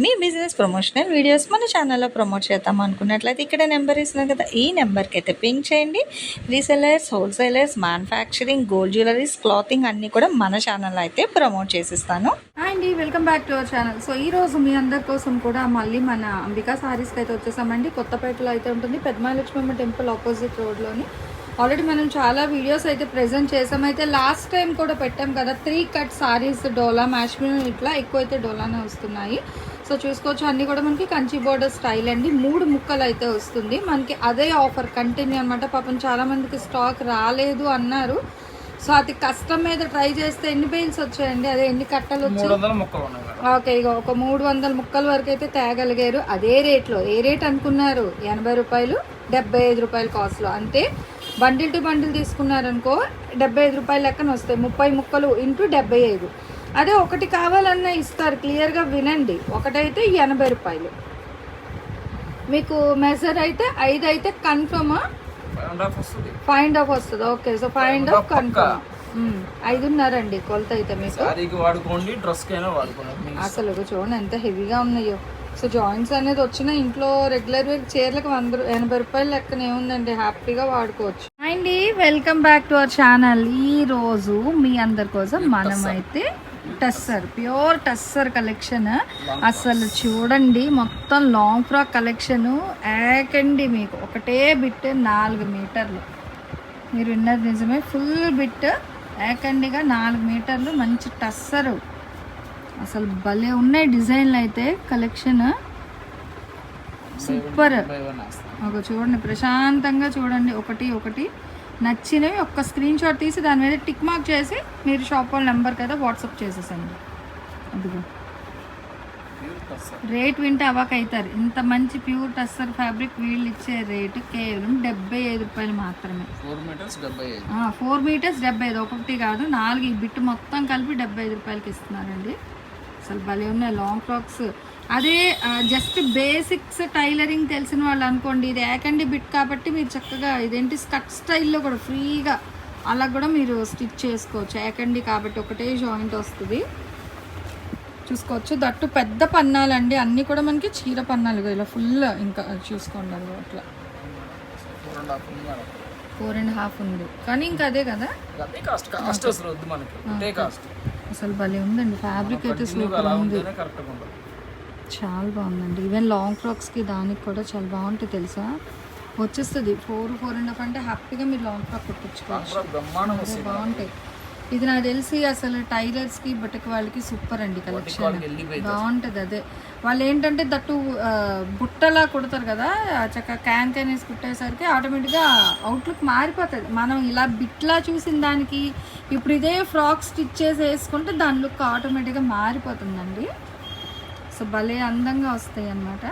మీ business promotional videos మన ఛానల్లో promote చేద్దాం అనుకున్నట్లయితే ఇక్కడ నెంబర్ ఇస్తున్నాం కదా. ఈ నెంబర్కి అయితే పింక్ చేయండి. Resellers wholesalers manufacturing gold jewelleries clothing అన్నీ కూడా మన ఛానల్లో అయితే ప్రమోట్ చేసిస్తాను. అండి welcome back to our channel so ఈ రోజు మీ అందరి కోసం కూడా మళ్ళీ మన అంబికా సారీస్కి అయితే వచ్చేసామండి. కొత్తపేటలో అయితే ఉంటుంది పెద్దమాలక్ష్మమ్మ టెంపుల్ ఆపోజిట్ రోడ్లోని ఆల్రెడీ మనం చాలా వీడియోస్ అయితే ప్రెజెంట్ చేసాం. అయితే లాస్ట్ టైం కూడా పెట్టాం కదా త్రీ కట్ సారీస్ డోలా మ్యాష్మిన్ ఇట్లా ఎక్కువ అయితే డోలానే వస్తున్నాయి. సో చూసుకోవచ్చు అన్నీ కూడా మనకి కంచి బోర్డర్ స్టైల్ అండి. మూడు ముక్కలు అయితే వస్తుంది. మనకి అదే ఆఫర్ కంటిన్యూ అనమాట పాపం చాలా మందికి స్టాక్ రాలేదు అన్నారు. సో అది కష్టం మీద ట్రై చేస్తే ఎన్ని బెయిల్స్ వచ్చాయండి? అదే ఎన్ని కట్టలు వచ్చాయి? ఓకే ఇక ఒక మూడు వందల ముక్కల వరకు అయితే తేగలిగారు. అదే రేట్లో ఏ రేట్ అనుకున్నారు? ఎనభై రూపాయలు డెబ్బై ఐదు రూపాయల కాస్ట్లో అంతే బండిల్ టు బండిల్ తీసుకున్నారనుకో డెబ్బై ఐదు రూపాయల లెక్కన వస్తాయి. ముప్పై ముక్కలు ఇంటూ డెబ్బై ఐదు అదే ఒకటి కావాలన్నా ఇస్తారు. క్లియర్గా వినండి. ఒకటైతే ఎనభై రూపాయలు. మీకు మెజర్ అయితే ఐదు అయితే కన్ఫర్మా? ఫైవ్ అండ్ హాఫ్ వస్తుంది. ఫైండ్ ఆఫ్ వస్తుంది. Okay so find of confirm? ఐదున్నరండి కొలత అయితే మీకు. వాడుకోండి డ్రెస్ వాడుకోండి. అసలు చూడండి ఎంత హెవీగా ఉన్నాయో. సో జాయింట్స్ అనేది వచ్చిన ఇంట్లో రెగ్యులర్ వేర్ చీరలకు వంద ఎనభై రూపాయలు లెక్కన ఏముందండి? హ్యాపీగా వాడుకోవచ్చు. అండి welcome back to our channel. ఈ రోజు మీ అందరి కోసం మనమైతే టస్సర్ ప్యూర్ టస్సర్ కలెక్షన్. అసలు చూడండి మొత్తం లాంగ్ ఫ్రాక్ కలెక్షన్. ఏకండి మీకు ఒకటే బిట్ నాలుగు మీటర్లు. మీరు విన్నది నిజమే ఫుల్ బిట్ ఏకండిగా నాలుగు మీటర్లు మంచి టస్సరు. అసలు భలే ఉన్నాయి డిజైన్లు అయితే కలెక్షన్. సూపర్. ఒక చూడండి ప్రశాంతంగా చూడండి. ఒకటి ఒకటి. నచ్చినవి ఒక్క స్క్రీన్ షాట్ తీసి దాని మీద టిక్ మార్క్ చేసి మీరు షాప్ వాళ్ళ నెంబర్కి అయితే వాట్సాప్ చేసేసండి. అదిగో. రేట్ వింటే అవాక్ అవుతారు ఇంత మంచి ప్యూర్ టస్సర్ ఫ్యాబ్రిక్ వీళ్ళు ఇచ్చే రేటు కేవలం డెబ్బై ఐదు రూపాయలు మాత్రమే. ఫోర్ మీటర్స్ డెబ్బై ఐదు. ఫోర్ మీటర్స్ డెబ్బై ఐదు. ఒకటి కాదు నాలుగు. ఈ బిట్ మొత్తం కలిపి డెబ్బై ఐదు రూపాయలకి ఇస్తున్నారండి. అసలు భలే ఉన్నాయి. లాంగ్ ఫ్రాక్స్ అదే జస్ట్ బేసిక్స్ టైలరింగ్ తెలిసిన వాళ్ళు అనుకోండి ఇది ఏకండి బిట్ కాబట్టి మీరు చక్కగా ఇదేంటి స్కట్ స్టైల్లో కూడా ఫ్రీగా అలా కూడా మీరు స్టిచ్ చేసుకోవచ్చు. ఏకండి కాబట్టి ఒకటే జాయింట్ వస్తుంది. చూసుకోవచ్చు. దట్టు పెద్ద పన్నాలండి. అన్నీ కూడా మనకి చీర పన్నాలు ఇలా ఫుల్ ఇంకా చూసుకోండి అది అట్లా. ఫోర్ అండ్ హాఫ్ ఉంది ఉంది. కానీ ఇంకా అదే కదా? అసలు భలే ఉందండి. ఫ్యాబ్రిక్ అయితే కరెక్ట్గా ఉంటుంది. చాలా బాగుందండి. ఈవెన్ లాంగ్ ఫ్రాక్స్కి దానికి కూడా చాలా బాగుంటుంది తెలుసా? వచ్చేస్తుంది. ఫోర్ ఫోర్ అండ్ హాఫ్ అంటే హ్యాపీగా మీరు లాంగ్ ఫ్రాక్ కుట్టించుకోవచ్చు. బాగుంటాయి. ఇది నాకు తెలిసి అసలు టైలర్స్కి బట్టకి వాళ్ళకి సూపర్ అండి కలెక్షన్ బాగుంటుంది అదే. వాళ్ళు ఏంటంటే దట్టు బుట్టలా కుడతారు కదా చక్కగా క్యాన్ క్యాన్ వేసి కుట్టేసరికి ఆటోమేటిక్గా అవుట్లుక్ మారిపోతుంది. మనం ఇలా బిట్లా చూసిన దానికి ఇప్పుడు ఇదే ఫ్రాక్ స్టిచ్ చేసి వేసుకుంటే దాని లుక్ ఆటోమేటిక్గా మారిపోతుందండి. సో భలే అందంగా వస్తాయి అన్నమాట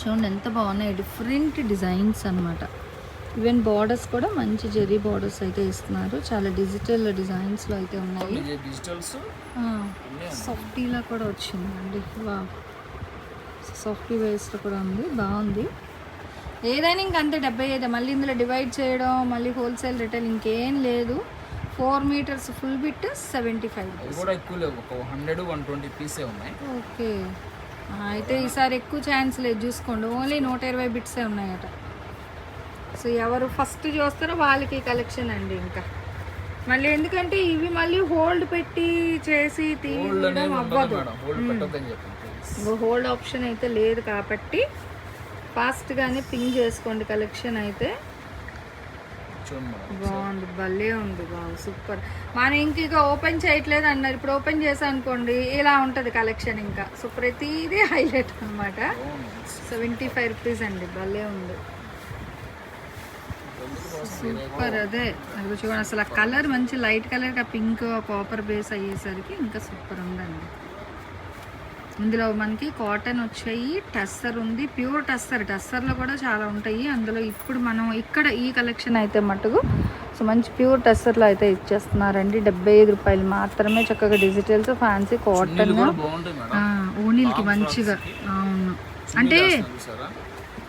చూడండి ఎంత బాగున్నాయి. డిఫరెంట్ డిజైన్స్ అన్నమాట. ఈవెన్ బార్డర్స్ కూడా మంచి జెరీ బార్డర్స్ అయితే ఇస్తున్నారు. చాలా డిజిటల్ డిజైన్స్లో అయితే ఉన్నాయి. సాఫ్టీలా కూడా వచ్చిందండి. వా సాఫ్టీ వేస్ట్ కూడా ఉంది. బాగుంది. ఏదైనా ఇంక అంతే డెబ్బై ఐదు. మళ్ళీ ఇందులో డివైడ్ చేయడం మళ్ళీ హోల్సేల్ రిటైల్ ఇంకేం లేదు. Four metres full bit seventy five కూడా ఎక్కువ లేవు. ఒక హండ్రెడ్ వన్ ట్వంటీ పీసే ఉన్నాయి. ఓకే. అయితే ఈసారి ఎక్కువ ఛాన్స్ లేదు. చూసుకోండి. ఓన్లీ నూట ఇరవై బిట్సే ఉన్నాయట. సో ఎవరు ఫస్ట్ చూస్తారో వాళ్ళకి కలెక్షన్ అండి ఇంకా. మళ్ళీ ఎందుకంటే ఇవి మళ్ళీ హోల్డ్ పెట్టి చేసి తీయడం అవ్వదు. హోల్డ్ ఆప్షన్ అయితే లేదు కాబట్టి ఫాస్ట్గానే పింగ్ చేసుకోండి కలెక్షన్ అయితే. బాగుంది భలే ఉంది బాగుంది సూపర్. మనం ఇంక ఇక ఓపెన్ చేయట్లేదు అన్నారు. ఇప్పుడు ఓపెన్ చేసా అనుకోండి ఇలా ఉంటుంది కలెక్షన్ ఇంకా. సో ప్రతిదీ హైలైట్ అనమాట సెవెంటీ ఫైవ్ రూపీస్ అండి భలే ఉంది. సూపర్ అదే. అది చూడండి అసలు ఆ కలర్ మంచి light colour pink copper base అయ్యేసరికి ఇంకా సూపర్ ఉందండి. ఇందులో మనకి కాటన్ వచ్చాయి టస్సర్ ఉంది. ప్యూర్ టస్సర్ టస్సర్లో కూడా చాలా ఉంటాయి. అందులో ఇప్పుడు మనం ఇక్కడ ఈ కలెక్షన్ అయితే మటుకు సో మంచి ప్యూర్ టస్సర్లో అయితే ఇచ్చేస్తున్నారండి. డెబ్బై ఐదు రూపాయలు మాత్రమే చక్కగా డిజిటల్స్ ఫ్యాన్సీ కాటన్ ఓనీలకి మంచిగా. అవును. అంటే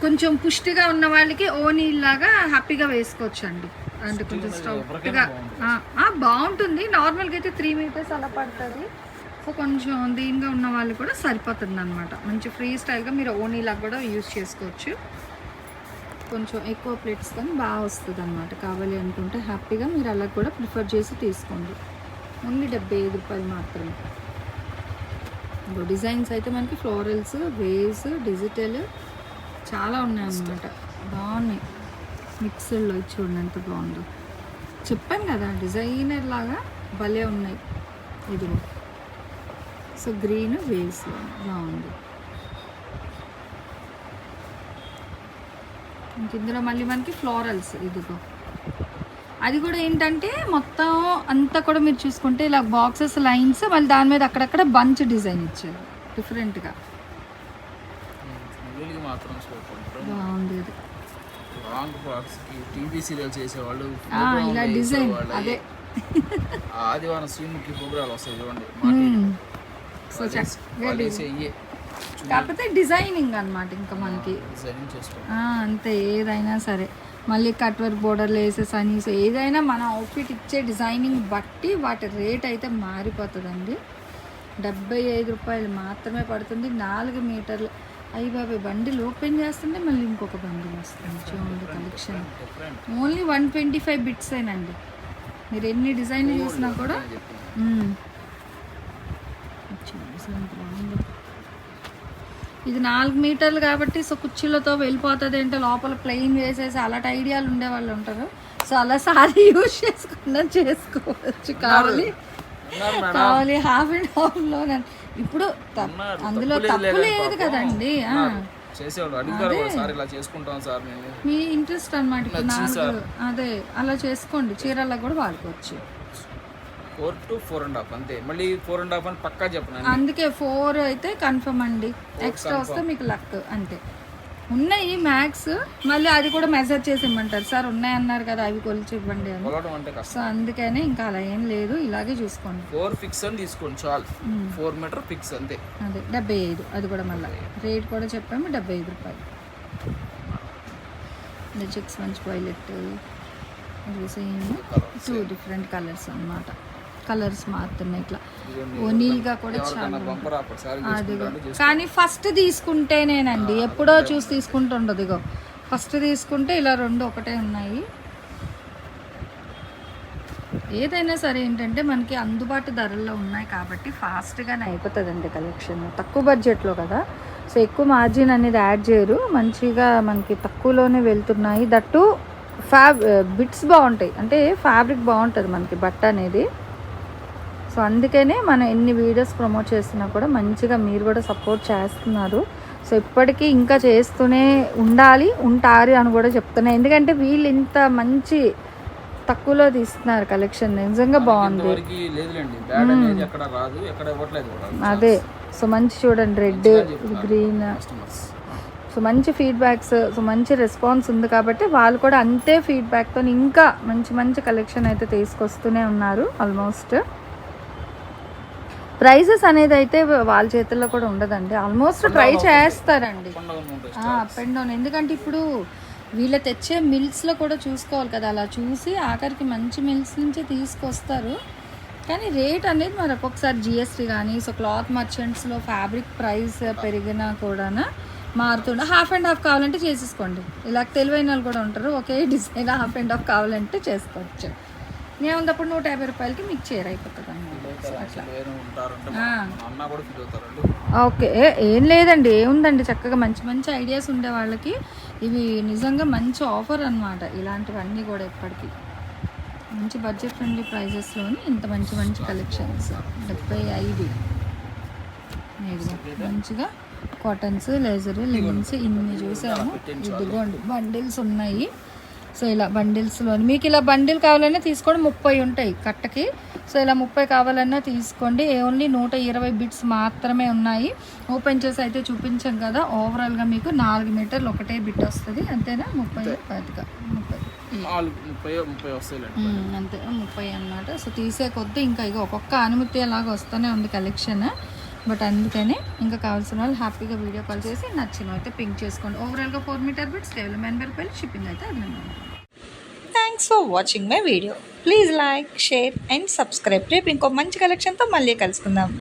కొంచెం పుష్టిగా ఉన్న వాళ్ళకి ఓనీ లాగా హ్యాపీగా వేసుకోవచ్చు అండి అంటే కొంచెం స్టౌట్గా బాగుంటుంది. నార్మల్గా అయితే త్రీ మీటర్స్ అలా పడుతుంది. సో కొంచెం దీనిగా ఉన్న వాళ్ళు కూడా సరిపోతుంది అనమాట మంచి ఫ్రీ స్టైల్గా మీరు ఓనీలాగా కూడా యూజ్ చేసుకోవచ్చు. కొంచెం ఎక్కువ ప్లేట్స్ కానీ బాగా వస్తుంది అనమాట కావాలి అనుకుంటే హ్యాపీగా మీరు అలా కూడా ప్రిఫర్ చేసి తీసుకోండి. ఓన్లీ డెబ్బై ఐదు రూపాయలు మాత్రమే. ఇప్పుడు డిజైన్స్ అయితే మనకి ఫ్లోరల్స్ వేస్ డిజిటల్ చాలా ఉన్నాయన్నమాట. బాగున్నాయి. మిక్స్డ్లో ఇచ్చి చూడండి ఎంత బాగుందో. చెప్పాను కదా డిజైనర్ లాగా భలే ఉన్నాయి. ఇదిగో. సో గ్రీన్ వేవ్స్ బాగుంది. ఇంక ఇందులో మళ్ళీ మనకి ఫ్లోరల్స్ ఇదిగో. అది కూడా ఏంటంటే మొత్తం అంతా కూడా మీరు చూసుకుంటే ఇలా బాక్సెస్ లైన్స్ మళ్ళీ దాని మీద అక్కడక్కడ బంచ్ డిజైన్ ఇచ్చారు. డిఫరెంట్గా. బాగుంది లాంగ్ ఫ్రాక్స్ టీవీ సీరియల్ చేసేవాళ్ళు ఇలా డిజైన్ అదే. ఆదివారం శ్రీముఖి ప్రోగ్రాలు వస్తాయి చూడండి. సో చక్కగా కాకపోతే డిజైనింగ్ అన్నమాట ఇంకా మనకి. అంతే ఏదైనా సరే. మళ్ళీ కట్ వర్క్ బోర్డర్లు వేసే సనీస్ ఏదైనా మన అవుట్ఫిట్ ఇచ్చే డిజైనింగ్ బట్టి వాటి రేట్ అయితే మారిపోతుందండి. డెబ్బై ఐదు రూపాయలు మాత్రమే పడుతుంది. నాలుగు మీటర్లు. అయ్యి బాబాయ్ బండిల్ ఓపెన్ చేస్తుంటే మళ్ళీ ఇంకొక బండిల్ వస్తుంది. చూడండి collection only one twenty five bits ఏనండి. మీరు ఎన్ని డిజైన్లు చూసినా కూడా అసలు ఎంత బాగుందో. ఇది నాలుగు మీటర్లు కాబట్టి సో కుర్చీలతో వెళ్ళిపోతుంది అంటే లోపల ప్లెయిన్ వేసేసి అలాంటి ఐడియాలు ఉండే వాళ్ళు ఉంటారు. సో అలా సారీ యూజ్ చేసుకున్నా చేసుకోవచ్చు. కావాలి. కావాలి హాఫ్ అండ్ హాఫ్లో ఇప్పుడు. అందులో తప్పు లేదు. కదండి. మీ ఇంట్రెస్ట్ అనమాట అదే అలా చేసుకోండి. చీరల్లో కూడా వాడుకోవచ్చు. Four to four and half అంతే. మళ్ళీ ఫోర్ అండ్ హాఫ్ అని పక్కా చెప్పను అందుకే ఫోర్ అయితే కన్ఫర్మ్ అండి. ఎక్స్ట్రా వస్తే మీకు లక్ అంతే. ఉన్నాయి మ్యాక్స్ మళ్ళీ అది కూడా మెసేజ్ చేసి ఇమ్మంటారు. సార్ ఉన్నాయి అన్నారు కదా అవి కొలిచి ఇవ్వండి అని. సో అందుకనే ఇంకా అలా ఏం లేదు ఇలాగే చూసుకోండి. ఫోర్ ఫిక్స్ అని తీసుకోండి చాలు. ఫోర్ మీటర్ ఫిక్స్ అంతే. అదే డెబ్బై ఐదు అది కూడా మళ్ళీ. రేట్ కూడా చెప్పాము డెబ్బై ఐదు రూపాయలు. చెక్స్ మంచి violet same two different colours అన్నమాట. కలర్స్ మారుతున్నాయి ఇట్లా. ఓనీల్గా కూడా చాలా అదిగో కానీ ఫస్ట్ తీసుకుంటేనేనండి ఎప్పుడో చూసి తీసుకుంటుండదు ఇగో. ఫస్ట్ తీసుకుంటే ఇలా రెండు ఒకటే ఉన్నాయి. ఏదైనా సరే ఏంటంటే మనకి అందుబాటు ధరల్లో ఉన్నాయి కాబట్టి ఫాస్ట్గానే అయిపోతుందండి కలెక్షన్. తక్కువ బడ్జెట్లో కదా. సో ఎక్కువ మార్జిన్ అనేది యాడ్ చేయరు. మంచిగా మనకి తక్కువలోనే వెళ్తున్నాయి. దట్టు ఫ్యాబ్ బిట్స్ బాగుంటాయి. అంటే ఫ్యాబ్రిక్ బాగుంటుంది మనకి బట్ట అనేది. సో అందుకనే మనం ఎన్ని వీడియోస్ ప్రమోట్ చేస్తున్నా కూడా మంచిగా మీరు కూడా సపోర్ట్ చేస్తున్నారు. సో ఇప్పటికీ ఇంకా చేస్తూనే ఉండాలి ఉంటారు అని కూడా చెప్తున్నా. ఎందుకంటే వీళ్ళు ఇంత మంచి తక్కువలో తీస్తున్నారు కలెక్షన్. నిజంగా బాగుంది. అదే. సో మంచి చూడండి రెడ్ గ్రీన్. సో మంచి ఫీడ్బ్యాక్స్ సో మంచి రెస్పాన్స్ ఉంది కాబట్టి వాళ్ళు కూడా అంతే ఫీడ్బ్యాక్తో ఇంకా మంచి మంచి కలెక్షన్ అయితే తీసుకొస్తూనే ఉన్నారు ఆల్మోస్ట్ ప్రైజెస్ అనేది అయితే వాళ్ళ చేతుల్లో కూడా ఉండదండి. ఆల్మోస్ట్ ట్రై చేస్తారండి. అప్ అండ్ డౌన్ ఎందుకంటే ఇప్పుడు వీళ్ళ తెచ్చే మిల్స్లో కూడా చూసుకోవాలి కదా. అలా చూసి ఆఖరికి మంచి మిల్స్ నుంచి తీసుకొస్తారు. కానీ రేట్ అనేది మరి ఒక్కొక్కసారి జిఎస్టీ కానీ సో క్లాత్ మర్చెంట్స్లో ఫ్యాబ్రిక్ ప్రైస్ పెరిగినా కూడా మారుతుండే హాఫ్ అండ్ హాఫ్ కావాలంటే చేసేసుకోండి. ఇలా తెలివైన వాళ్ళు కూడా ఉంటారు. ఒకే డిజైన్ హాఫ్ అండ్ హాఫ్ కావాలంటే చేసుకోవచ్చు. ఏముందప్పుడు నూట యాభై రూపాయలకి మీకు చీర అయిపోతుంది అన్నమాట ఓకే. ఏ- ఏం లేదండి ఏముందండి చక్కగా మంచి మంచి ఐడియాస్ ఉండే వాళ్ళకి ఇవి నిజంగా మంచి ఆఫర్ అన్నమాట. ఇలాంటివన్నీ కూడా ఎప్పటికీ. మంచి బడ్జెట్ ఫ్రెండ్లీ ప్రైజెస్లోని ఇంత మంచి మంచి కలెక్షన్స్ డెబ్బై ఐదు. మంచిగా కాటన్స్ లేజర్ లెనిన్స్ ఇన్ని చూసాము. ఇదిగోండి బండిల్స్ ఉన్నాయి. సో ఇలా బండిల్స్లోని మీకు ఇలా బండిల్ కావాలన్నా తీసుకోండి ముప్పై ఉంటాయి కట్టకి. సో ఇలా ముప్పై కావాలన్నా తీసుకోండి. ఓన్లీ నూట ఇరవై బిట్స్ మాత్రమే ఉన్నాయి. ఓపెన్ చేసి అయితే చూపించాం కదా ఓవరాల్గా మీకు నాలుగు మీటర్లు ఒకటే బిట్ వస్తుంది. అంతేనా? ముప్పై పాతిక ముప్పై. అంతే ముప్పై అన్నమాట. సో తీసే కొద్దీ ఇంకా ఇక ఒక్కొక్క అనుమతి అలాగ వస్తూనే ఉంది కలెక్షన్. బట్ అందుకనే ఇంకా కావాల్సిన వాళ్ళు హ్యాపీగా వీడియో కాల్ చేసి నచ్చిన అయితే పింక్ చేసుకోండి. ఓవరాల్గా ఫోర్ మీటర్ బిట్స్ కేవలం ఎనభై రూపాయలు షిప్పింగ్ అయితే అది thanks for watching my video please like share and subscribe రేపు ఇంకో మంచి కలెక్షన్తో మళ్ళీ కలుసుకుందాం.